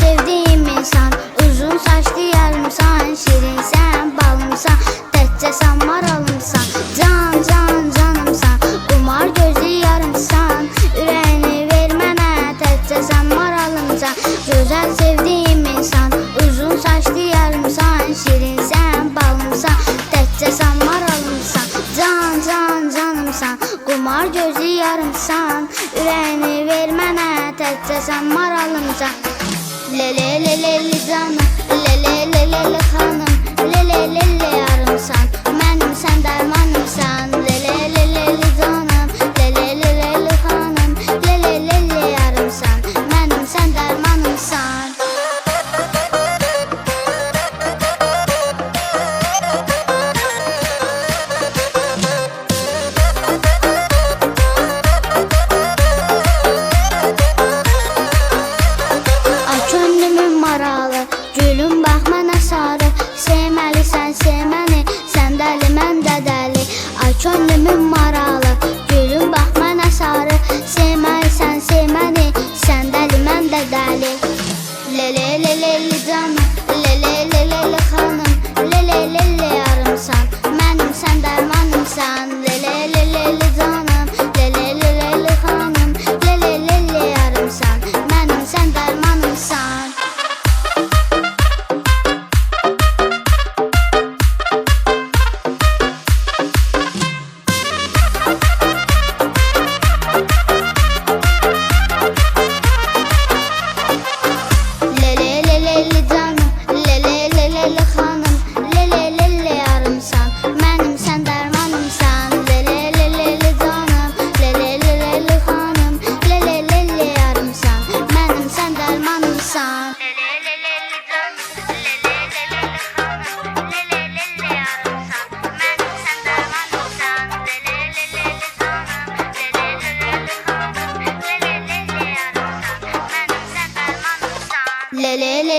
sevdiğim insan Uzun saçlı yarım san şirin. yarımsan Qumar gözü yarımsan Ürəyini ver mənə təkcə sən maralımsan Lele lele canım Lele lele xanım Gözümün maralı, gülüm bax mənə sarı Sevməlisən, sevməni, sən dəli, mən də dəli Le le le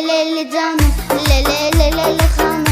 le le le canım Le le le le le hanım